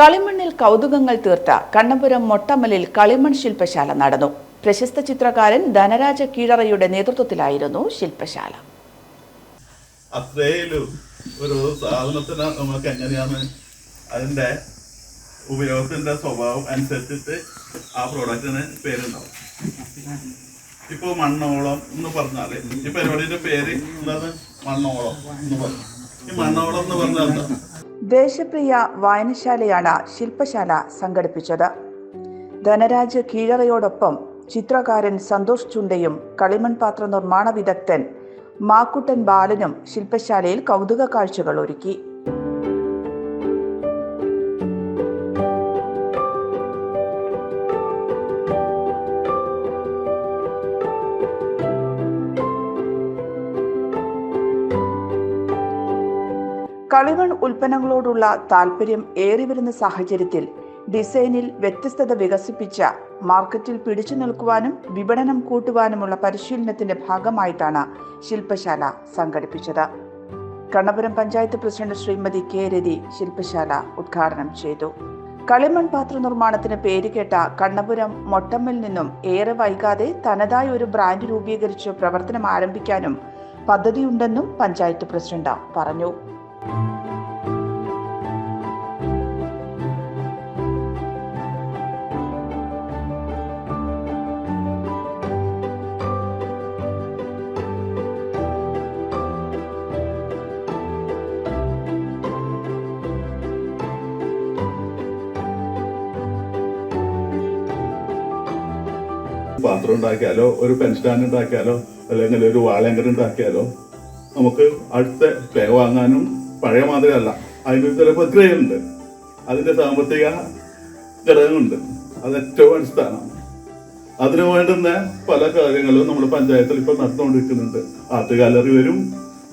കളിമണ്ണിൽ കൗതുകങ്ങൾ തീർത്ത കണ്ണപുരം മൊട്ടമ്മലിൽ കളിമൺ ശില്പശാല നടന്നു. പ്രശസ്ത ചിത്രകാരൻ ധനരാജ കീഴറയുടെ നേതൃത്വത്തിലായിരുന്നു ശില്പശാല. അത്രയിലും ഒരു സാധനത്തിന് നമുക്ക് എങ്ങനെയാണ് അതിന്റെ ഉപയോഗത്തിന്റെ സ്വഭാവം അനുസരിച്ചിട്ട് ആ പ്രോഡക്റ്റിന് പേരുണ്ടാവും. ഇപ്പൊ മണ്ണോളം എന്ന് പറഞ്ഞാൽ ഈ പരിപാടിയുടെ പേര് എന്താണ്? മണ്ണോളം എന്ന് പറഞ്ഞു. ഈ മണ്ണോളം എന്ന് പറഞ്ഞാൽ ദേശപ്രിയ വായനശാലയാണ് ശില്പശാല സംഘടിപ്പിച്ചത്. ധനരാജ് കീഴറയോടൊപ്പം ചിത്രകാരൻ സന്തോഷ് ചുണ്ടയും കളിമൺ പാത്ര നിർമ്മാണ വിദഗ്ധൻ മാക്കുട്ടൻ ബാലനും ശില്പശാലയിൽ കൗതുക കാഴ്ചകൾ ഒരുക്കി. കളിമൺ ഉൽപ്പന്നങ്ങളോടുള്ള താല്പര്യം ഏറിവരുന്ന സാഹചര്യത്തിൽ ഡിസൈനിൽ വ്യത്യസ്തത വികസിപ്പിച്ച മാർക്കറ്റിൽ പിടിച്ചു നിൽക്കുവാനും വിപണനം കൂട്ടുവാനുമുള്ള പരിശീലനത്തിന്റെ ഭാഗമായിട്ടാണ് ശില്പശാല സംഘടിപ്പിച്ചത്. കണ്ണപുരം പഞ്ചായത്ത് പ്രസിഡന്റ് ശ്രീമതി കെ രതി ശില്പശാല ഉദ്ഘാടനം ചെയ്തു. കളിമൺ പാത്ര നിർമ്മാണത്തിന് പേരുകേട്ട കണ്ണപുരം മൊട്ടമ്മിൽ നിന്നും ഏറെ വൈകാതെ തനതായ ഒരു ബ്രാൻഡ് രൂപീകരിച്ച് പ്രവർത്തനം ആരംഭിക്കാനും പദ്ധതിയുണ്ടെന്നും പഞ്ചായത്ത് പ്രസിഡന്റ് പറഞ്ഞു. പാത്രം ഉണ്ടാക്കിയാലോ ഒരു പെൻ സ്റ്റാൻഡ് ഉണ്ടാക്കിയാലോ അല്ലെങ്കിൽ ഒരു വാളയങ്കർ ഉണ്ടാക്കിയാലോ നമുക്ക് അടുത്ത പേ വാങ്ങാനും പഴയ മാതിരിയല്ല. അതിന് ചില പ്രക്രിയയുണ്ട് അതിന്റെ സാമ്പത്തിക ഘടകമുണ്ട് അത് ഏറ്റവും അടിസ്ഥാനം അതിനു വേണ്ടുന്ന പല കാര്യങ്ങളും നമ്മൾ പഞ്ചായത്തിൽ ഇപ്പൊ നടന്നുകൊണ്ടിരിക്കുന്നുണ്ട്. ആർട്ട് ഗാലറി വരും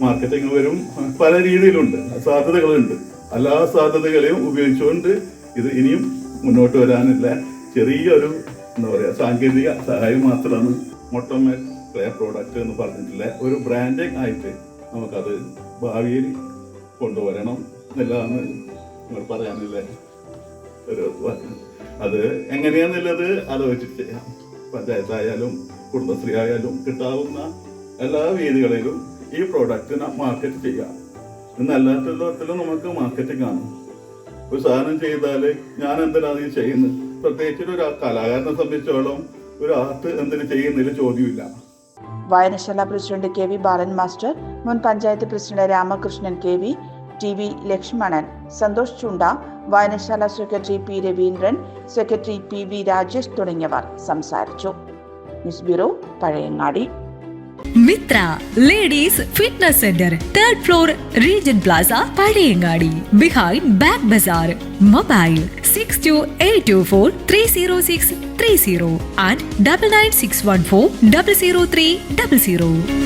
മാർക്കറ്റിംഗ് വരും പല രീതിയിലുണ്ട്. സാധ്യതകളുണ്ട്. എല്ലാ സാധ്യതകളെയും ഉപയോഗിച്ചുകൊണ്ട് ഇത് ഇനിയും മുന്നോട്ട് വരാനുള്ള ചെറിയൊരു എന്താ പറയുക സാങ്കേതിക സഹായം മാത്രമാണ് മൊട്ടോമാറ്റ് ക്ലേ പ്രോഡക്റ്റ് എന്ന് പറഞ്ഞിട്ടുള്ള ഒരു ബ്രാൻഡിങ് ആയിട്ട് നമുക്കത് ഭാവിയിൽ കൊണ്ടുവരണം എന്നുള്ളതാണ് നിങ്ങൾ പറയാനില്ല ഒരു അത് എങ്ങനെയാന്നുള്ളത് ആലോചിച്ചിട്ട് ചെയ്യാം. പഞ്ചായത്തായാലും കുടുംബശ്രീ ആയാലും കിട്ടാവുന്ന എല്ലാ വേദികളിലും ഈ പ്രോഡക്റ്റിനെ മാർക്കറ്റ് ചെയ്യാം. എന്നല്ലാത്ത തരത്തിലും നമുക്ക് മാർക്കറ്റിംഗ് ആണ്. ഒരു സാധനം ചെയ്താൽ ഞാൻ എന്തിനാണ് ഈ ചെയ്യുന്നത്? പ്രത്യേകിച്ച് ഒരു കലാകാരനെ സംബന്ധിച്ചോളം ഒരു ആർട്ട് എന്തിനു ചെയ്യുന്നതിൽ ചോദ്യമില്ല. വായനശാല president K V Balan master മുൻ panchayat president Ramakrishnan K V T V Lakshmanan Santhosh Chunda vayanasala secretary P Raveendran secretary P V Rajesh തുടങ്ങിയവർ സംസാരിച്ചു. News bureau Pazhayangadi. Mitra ladies fitness centre third floor Regen plaza Pazhayangadi behind back bazaar mobile. 62824 30630 and 99614 00300.